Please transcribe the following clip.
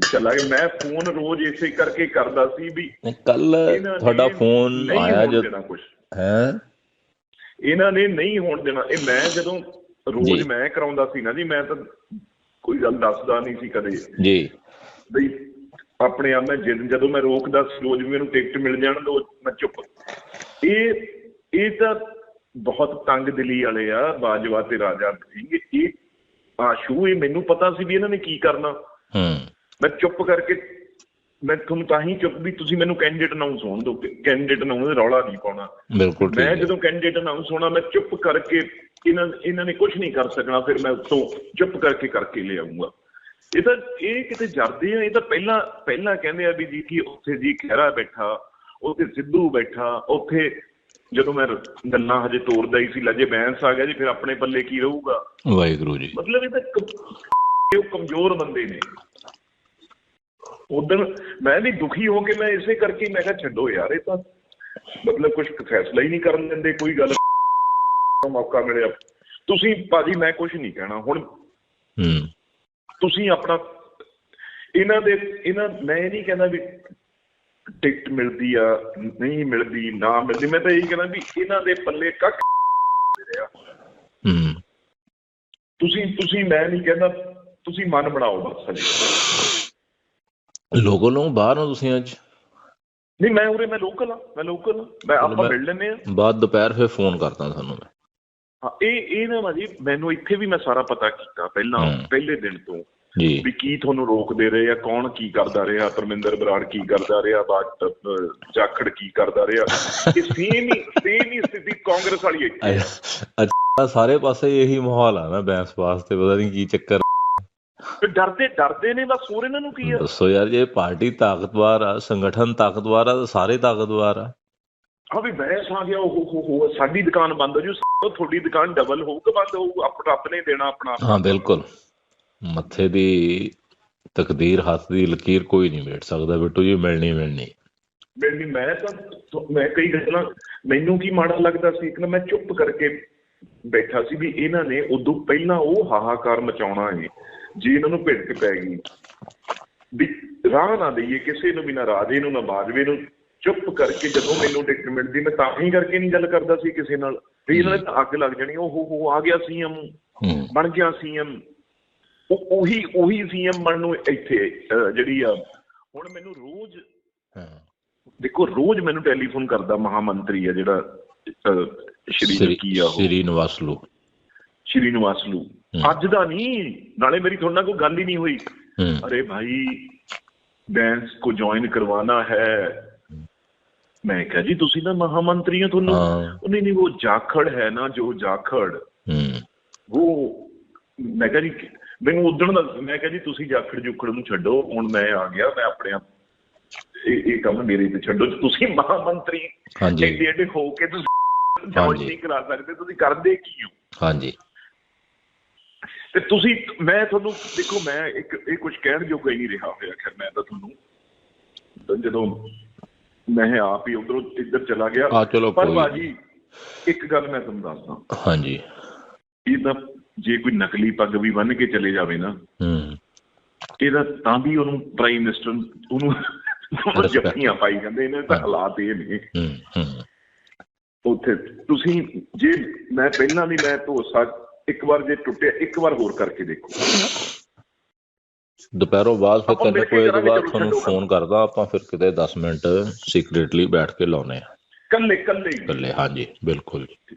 ਚਲਾ ਗਿਆ ਮੈਂ ਫੋਨ ਰੋਜ਼ ਇਸੇ ਕਰਕੇ ਕਰਦਾ ਸੀ ਵੀ ਕੱਲ ਤੁਹਾਡਾ ਫੋਨ ਆਇਆ ਕੁਛ। ਹੈ? ਇਹਨਾਂ ਨੇ ਨਹੀਂ ਹੋਣ ਦੇਣਾ। ਇਹ ਮੈਂ ਜਦੋਂ ਜੀ। ਰੋਜ਼ ਮੈਂ ਕਰਾਉਂਦਾ ਸੀ ਨਾ ਜੀ ਮੈਂ ਤਾਂ ਕੋਈ ਗੱਲ ਦੱਸਦਾ ਨਹੀਂ ਸੀ ਕਦੇ। ਜੀ। ਬਈ ਆਪਣੇ ਆਪ ਮੈਂ ਜਿੱਦ- ਜਦੋਂ ਮੈਂ ਰੋਕਦਾ ਸੀ ਰੋਜ਼ ਮੈਨੂੰ ਟਿਕਟ ਮਿਲ ਜਾਣ ਦੋ ਮੈਂ ਚੁੱਪ। ਇਹ ਇਹ ਤਾਂ ਬਹੁਤ ਤੰਗ ਦਿਲੀ ਵਾਲੇ ਆ ਬਾਜਵਾ ਤੇ ਰਾਜਾ। ਸਿੰਘ ਇਹ ਆਸ਼ੂ ਇਹ ਮੈਨੂੰ ਪਤਾ ਸੀ ਵੀ ਇਹਨਾਂ ਨੇ ਕੀ ਕਰਨਾ। ਹੂੰ। ਮੈਂ ਚੁੱਪ ਕਰਕੇ ਮੈਂ ਤੁਹਾਨੂੰ ਤਾਂ ਹੀ ਚੁੱਪ ਵੀ ਤੁਸੀਂ ਮੈਨੂੰ ਕੈਂਡੀਡੇਟ ਅਨਾਉਂਸ ਹੋਣ ਦਿਓ ਕੈਂਡੀਡੇਟ ਅਨਾਉਂਸ ਰੌਲਾ ਨਹੀਂ ਪਾਉਣਾ। ਬਿਲਕੁਲ ਠੀਕ ਮੈਂ ਜਦੋਂ ਕੈਂਡੀਡੇਟ ਅਨਾਉਂਸ ਹੋਣਾ ਮੈਂ ਚੁੱਪ ਕਰਕੇ ਇਹਨਾਂ ਇਹਨਾਂ ਨੇ ਕੁਝ ਨਹੀਂ ਕਰ ਸਕਣਾ ਫਿਰ ਮੈਂ ਉੱਤੋਂ ਚੁੱਪ ਕਰਕੇ ਕਰਕੇ ਲੈ ਆਉਂਗਾ ਇਹ ਤਾਂ ਇਹ ਕਿਤੇ ਜਰਦੇ ਆ ਇਹ ਤਾਂ ਪਹਿਲਾਂ ਪਹਿਲਾਂ ਕਹਿੰਦੇ ਆ ਵੀ ਜੀ ਕਿ ਉੱਥੇ ਜੀ ਖਹਿਰਾ ਬੈਠਾ ਉੱਥੇ ਸਿੱਧੂ ਬੈਠਾ ਉੱਥੇ ਜਦੋਂ ਮੈਂ ਗੱਲਾਂ ਹਜੇ ਤੋੜਦਾ ਹੀ ਸੀ ਲਜੇ ਬੈਂਸ ਆ ਗਿਆ ਜੀ ਫਿਰ ਆਪਣੇ ਪੱਲੇ ਕੀ ਰਹੂਗਾ? ਵਾਹਿਗੁਰੂ ਜੀ। ਮਤਲਬ ਇਹ ਤਾਂ ਇਹ ਕਮਜ਼ੋਰ ਬੰਦੇ ਨੇ। ਉਦੋਂ ਮੈਂ ਵੀ ਦੁਖੀ ਹੋ ਕੇ ਮੈਂ ਇਸੇ ਕਰਕੇ ਮੈਂ ਕਿਹਾ ਛੱਡੋ ਯਾਰ ਇਹ ਤਾਂ ਮਤਲਬ ਕੁਝ ਫੈਸਲਾ ਹੀ ਨਹੀਂ ਕਰਨ ਦਿੰਦੇ ਕੋਈ ਗੱਲ ਮੌਕਾ ਮਿਲਿਆ। ਤੁਸੀਂ ਭਾਜੀ ਮੈਂ ਕੁਝ ਨਹੀਂ ਕਹਿਣਾ। ਹੁਣ ਹੂੰ। ਤੁਸੀਂ ਆਪਣਾ ਇਹਨਾਂ ਦੇ ਇਹਨਾਂ ਮੈਂ ਇਹ ਨਹੀਂ ਕਹਿੰਦਾ ਵੀ ਟਿਕਟ ਮਿਲਦੀ ਆ ਨਹੀਂ ਮਿਲਦੀ ਨਾ ਮਿਲਦੀ। ਮੈਂ ਤਾਂ ਇਹ ਕਹਿੰਦਾ ਵੀ ਇਹਨਾਂ ਦੇ ਪੱਲੇ ਕੱਖ ਹੂੰ। ਤੁਸੀਂ ਤੁਸੀਂ ਮੈਂ ਨਹੀਂ ਕਹਿੰਦਾ ਤੁਸੀਂ ਮਨ ਬਣਾਓ ਬਸ ਹਜੇ। ਲੋਕੋ ਨੂੰ ਬਾਹਰ ਨੂੰ ਤੁਸੀਂ ਅੱਜ? ਨਹੀਂ ਮੈਂ ਉਰੇ ਮੈਂ ਲੋਕਲ ਆ ਮੈਂ ਲੋਕਲ ਆ ਮੈਂ ਆਪਾਂ ਮਿਲ ਲੈਨੇ ਆ ਬਾਅਦ ਦੁਪਹਿਰ ਫਿਰ ਫੋਨ ਕਰਦਾ ਤੁਹਾਨੂੰ ਮੈਂ। ਹਾਂ ਇਹ ਇਹ ਨਾ ਭਾਜੀ ਮੈਨੂੰ ਇੱਥੇ ਵੀ ਮੈਂ ਸਾਰਾ ਪਤਾ ਕੀਤਾ ਪਹਿਲਾਂ। ਪਹਿਲੇ ਦਿਨ ਤੋਂ ਜੀ। ਵੀ ਕੀ ਤੁਹਾਨੂੰ ਰੋਕਦੇ ਰਹੇ ਆ ਕੌਣ ਕੀ ਕਰਦਾ ਰਿਹਾ ਪਰਮਿੰਦਰ ਬਰਾੜ ਕੀ ਕਰਦਾ ਰਿਹਾ ਬਾਟ ਜਾਖੜ ਕੀ ਕਰਦਾ ਰਿਹਾ। ਇਹ ਸੇਮ ਹੀ ਸੇਮ ਹੀ ਸਥਿਤੀ ਕਾਂਗਰਸ ਵਾਲੀ ਆ। ਅੱਛਾ ਸਾਰੇ ਪਾਸੇ ਇਹੀ ਮਾਹੌਲ ਆ ਨਾ ਬੈਂਸ ਵਾਸਤੇ ਪਤਾ ਨਹੀਂ ਕੀ ਚੱਕਰ ਤੇ ਡਰਦੇ ਡਰਦੇ ਨੇ ਬਸ ਹੋਰ ਇਹਨਾਂ ਨੂੰ ਕੀ ਆ? ਦੱਸੋ ਯਾਰ ਜੇ ਪਾਰਟੀ ਤਾਕਤਵਰ ਆ ਸੰਗਠਨ ਤਾਕਤਵਰ ਆ ਤਾਂ ਸਾਰੇ ਤਾਕਤਵਰ ਆ। ਆ ਵੀ ਬੈਂਸ ਆ ਗਿਆ ਉਹ ਹੋ ਹੋ ਸਾਡੀ ਦੁਕਾਨ ਬੰਦ ਹੋ ਜੂ ਸੋ ਤੁਹਾਡੀ ਦੁਕਾਨ ਡਬਲ ਹੋਊ ਕਿ ਬੰਦ ਹੋਊ ਆਪਣਾ ਆਪਣੇ ਦੇਣਾ ਆਪਣਾ। ਹਾਂ ਬਿਲਕੁਲ। ਮੱਥੇ ਦੀ ਤਕਦੀਰ ਹੱਥ ਦੀ ਲਕੀਰ ਕੋਈ ਨਹੀਂ ਮੇਟ ਸਕਦਾ ਬਿੱਟੂ ਜੀ ਮਿਲਣੀ ਮਿਲਣੀ। ਮੈਨੂੰ ਮੈਂ ਤਾਂ ਮੈਂ ਕਈ ਗੱਲਾਂ ਮੈਨੂੰ ਕੀ ਮਾੜਾ ਲੱਗਦਾ ਸੀ ਇੱਕ ਨਾ ਮੈਂ ਚੁੱਪ ਕਰਕੇ ਬੈਠਾ ਸੀ ਵੀ ਇਹਨਾਂ ਨੇ ਉਦੋਂ ਪਹਿਲਾਂ ਉਹ ਹਾਹਾਕਾਰ ਮਚਾਉਣਾ ਹੈ ਜੇ ਇਹਨਾਂ ਨੂੰ ਭਿੜਕ ਪੈ ਗਈ। ਵੀ ਰਾਹ ਨਾ ਦਈਏ ਕਿਸੇ ਨੂੰ ਵੀ ਨਾ ਰਾਜੇ ਨੂੰ ਨਾ ਬਾਜਵੇ ਨੂੰ ਚੁੱਪ ਕਰਕੇ ਜਦੋਂ ਮੈਨੂੰ ਟਿਕਟ ਮਿਲਦੀ ਮੈਂ ਤਾਂ ਹੀ ਕਰਕੇ ਨਹੀਂ ਗੱਲ ਕਰਦਾ ਸੀ ਕਿਸੇ ਨਾਲ। ਤੇ ਇਹਨਾਂ ਨੇ ਅੱਗ ਲੱਗ ਜਾਣੀ ਉਹ ਹੋ ਹੋ ਆ ਗਿਆ ਸੀਐਮ ਬਣ ਗਿਆ ਸੀਐਮ। ਉਹ ਉਹੀ ਉਹੀ ਸੀਐਮ ਬਣਨ ਨੂੰ ਇੱਥੇ ਜਿਹੜੀ ਆ ਹੁਣ ਮੈਨੂੰ ਰੋਜ਼ ਹਾਂ। ਦੇਖੋ ਰੋਜ਼ ਮੈਨੂੰ ਟੈਲੀਫੋਨ ਕਰਦਾ ਮਹਾ ਮੰਤਰੀ ਆ ਜਿਹੜਾ ਸ੍ਰੀ ਕੀ ਆ ਉਹ। ਸ੍ਰੀ ਨਿਵਾਸਲੂ ਸ਼੍ਰੀ ਨਿਵਾਸ ਨੂੰ। ਅੱਜ ਦਾ ਨਹੀਂ ਨਾਲੇ ਮੇਰੀ ਤੁਹਾਡੇ ਕੋਈ ਗੱਲ ਹੀ ਨਹੀਂ ਹੋਈ। ਅਰੇ ਭਾਈ ਡਾਂਸ ਕੋ ਜੁਆਇਨ ਕਰਵਾਣਾ ਹੈ। ਮੈਂ ਕਿਹਾ ਜੀ ਤੁਸੀਂ ਨਾ ਮਹਾਮੰਤਰੀ ਹੋ ਤੁਹਾਨੂੰ ਉਹਨੇ ਨਹੀਂ ਉਹ ਜਾਖੜ ਹੈ ਨਾ ਜੋ ਜਾਖੜ। ਉਹ ਮੈਂ ਕਿਹਾ ਜੀ ਮੈਨੂੰ ਉਦੋਂ ਦਾ ਮੈਂ ਕਿਹਾ ਜੀ ਤੁਸੀਂ ਜਾਖੜ ਜੁਖੜ ਨੂੰ ਛੱਡੋ। ਹੁਣ ਮੈਂ ਆ ਗਿਆ ਮੈਂ ਆਪਣੇ ਆਪ ਇਹ ਕੰਮ ਮੇਰੇ ਤੇ ਛੱਡੋ। ਤੁਸੀਂ ਮਹਾਮੰਤਰੀ ਹਾਂਜੀ। ਜਿਹੜੇ ਹੋ ਕੇ ਤੁਸੀਂ ਜਾਂਚ ਨਹੀਂ ਕਰਾ ਸਕਦੇ ਤੁਸੀਂ ਕਰਦੇ ਕੀ ਹੋ? ਹਾਂਜੀ। ਤੇ ਤੁਸੀਂ ਮੈਂ ਤੁਹਾਨੂੰ ਦੇਖੋ ਮੈਂ ਇੱਕ ਇਹ ਕੁਝ ਕਹਿਣ ਜੋਗਾ ਹੀ ਨਹੀਂ ਰਿਹਾ ਹੋਇਆ ਖੈਰ ਮੈਂ ਤਾਂ ਤੁਹਾਨੂੰ ਜਦੋਂ ਮੈਂ ਆਪ ਹੀ ਉਧਰੋਂ ਇੱਧਰ ਚਲਾ ਗਿਆ ਪਰ ਬਾਜੀ ਇੱਕ ਗੱਲ ਮੈਂ ਤੁਹਾਨੂੰ ਦੱਸਦਾ। ਹਾਂਜੀ। ਇਹ ਤਾਂ ਜੇ ਕੋਈ ਨਕਲੀ ਪੱਗ ਵੀ ਬੰਨ ਕੇ ਚਲੇ ਜਾਵੇ ਨਾ ਹੂੰ। ਇਹਦਾ ਤਾਂ ਵੀ ਉਹਨੂੰ ਪ੍ਰਾਈਮ ਮਿਨਿਸਟਰ ਉਹਨੂੰ. ਜੱਫੀਆਂ ਪਾਈ ਜਾਂਦੇ ਨੇ ਤਾਂ ਹਾਲਾਤ ਇਹ ਨੇ। ਹੂੰ ਹੂੰ। ਉੱਥੇ ਤੁਸੀਂ ਜੇ ਮੈਂ ਪਹਿਲਾਂ ਵੀ ਮੈਂ ਭਰੋਸਾ ਇੱਕ ਵਾਰ ਜੇ ਟੁੱਟਿਆ ਇੱਕ ਵਾਰ ਹੋਰ ਕਰਕੇ ਦੇਖੋ। ਦੁਪਹਿਰੋਂ ਬਾਅਦ ਫਿਰ ਤਿੰਨ ਵਜੇ ਤੋਂ ਬਾਅਦ ਤੁਹਾਨੂੰ। ਫੋਨ ਕਰਦਾ ਆਪਾਂ ਫਿਰ ਕਿਤੇ 10 ਮਿੰਟ ਸੀਕ੍ਰੀਟਲੀ ਬੈਠ ਕੇ ਲਾਉਨੇ ਆ ਕੱਲੇ ਕੱਲੇ ਹੀ। ਇਕੱਲੇ ਹਾਂਜੀ ਬਿਲਕੁਲ ਜੀ।